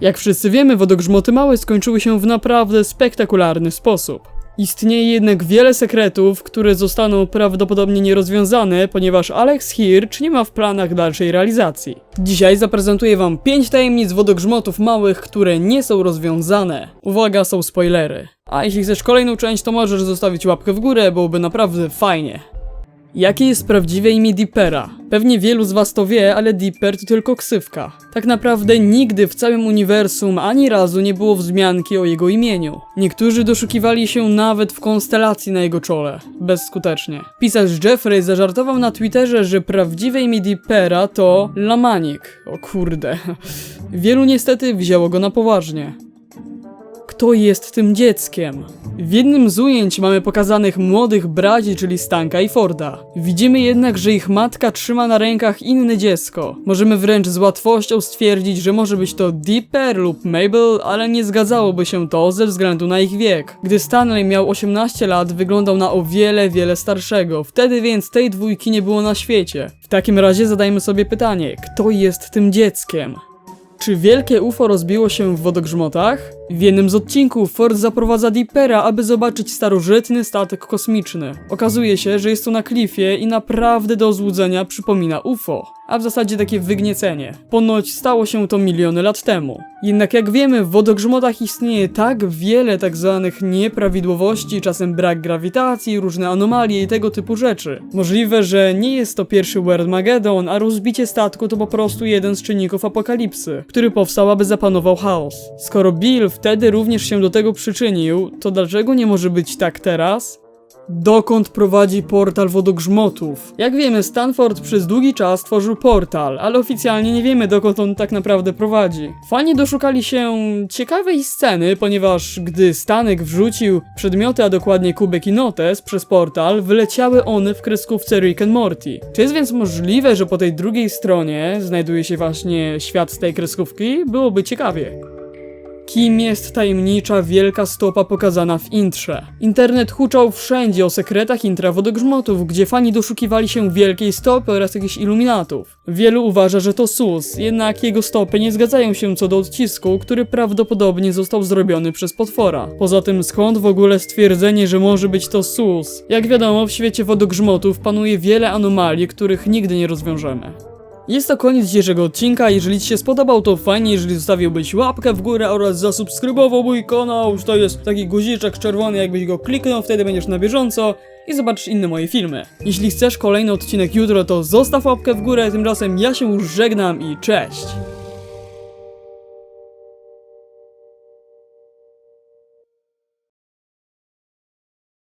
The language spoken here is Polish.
Jak wszyscy wiemy, wodogrzmoty małe skończyły się w naprawdę spektakularny sposób. Istnieje jednak wiele sekretów, które zostaną prawdopodobnie nierozwiązane, ponieważ Alex Hirsch nie ma w planach dalszej realizacji. Dzisiaj zaprezentuję wam 5 tajemnic wodogrzmotów małych, które nie są rozwiązane. Uwaga, są spoilery. A jeśli chcesz kolejną część, to możesz zostawić łapkę w górę, byłoby naprawdę fajnie. Jakie jest prawdziwe imię Dippera? Pewnie wielu z was to wie, ale Dipper to tylko ksywka. Tak naprawdę nigdy w całym uniwersum ani razu nie było wzmianki o jego imieniu. Niektórzy doszukiwali się nawet w konstelacji na jego czole. Bezskutecznie. Pisarz Jeffrey zażartował na Twitterze, że prawdziwe imię Dippera to Lamanik. O kurde. Wielu niestety wzięło go na poważnie. Kto jest tym dzieckiem? W jednym z ujęć mamy pokazanych młodych braci, czyli Stanka i Forda. Widzimy jednak, że ich matka trzyma na rękach inne dziecko. Możemy wręcz z łatwością stwierdzić, że może być to Dipper lub Mabel, ale nie zgadzałoby się to ze względu na ich wiek. Gdy Stanley miał 18 lat, wyglądał na o wiele, wiele starszego. Wtedy więc tej dwójki nie było na świecie. W takim razie zadajmy sobie pytanie, kto jest tym dzieckiem? Czy wielkie UFO rozbiło się w wodogrzmotach? W jednym z odcinków Ford zaprowadza Dippera, aby zobaczyć starożytny statek kosmiczny. Okazuje się, że jest to na klifie i naprawdę do złudzenia przypomina UFO, a w zasadzie takie wygniecenie. Ponoć stało się to miliony lat temu. Jednak jak wiemy, w wodogrzmotach istnieje tak wiele tak zwanych nieprawidłowości, czasem brak grawitacji, różne anomalie i tego typu rzeczy. Możliwe, że nie jest to pierwszy World Magedon, a rozbicie statku to po prostu jeden z czynników apokalipsy, który powstał, aby zapanował chaos. Skoro Bill wtedy również się do tego przyczynił, to dlaczego nie może być tak teraz? Dokąd prowadzi portal wodogrzmotów? Jak wiemy, Stanford przez długi czas tworzył portal, ale oficjalnie nie wiemy dokąd on tak naprawdę prowadzi. Fani doszukali się ciekawej sceny, ponieważ gdy Stanek wrzucił przedmioty, a dokładnie kubek i notes przez portal, wyleciały one w kreskówce Rick and Morty. Czy jest więc możliwe, że po tej drugiej stronie znajduje się właśnie świat z tej kreskówki? Byłoby ciekawie. Kim jest tajemnicza wielka stopa pokazana w intrze? Internet huczał wszędzie o sekretach intra wodogrzmotów, gdzie fani doszukiwali się wielkiej stopy oraz jakichś iluminatów. Wielu uważa, że to sus, jednak jego stopy nie zgadzają się co do odcisku, który prawdopodobnie został zrobiony przez potwora. Poza tym skąd w ogóle stwierdzenie, że może być to sus? Jak wiadomo, w świecie wodogrzmotów panuje wiele anomalii, których nigdy nie rozwiążemy. Jest to koniec dzisiejszego odcinka, jeżeli Ci się spodobał to fajnie, jeżeli zostawiłbyś łapkę w górę oraz zasubskrybował mój kanał, to jest taki guziczek czerwony, jakbyś go kliknął, wtedy będziesz na bieżąco i zobaczysz inne moje filmy. Jeśli chcesz kolejny odcinek jutro, to zostaw łapkę w górę, tymczasem ja się już żegnam i cześć!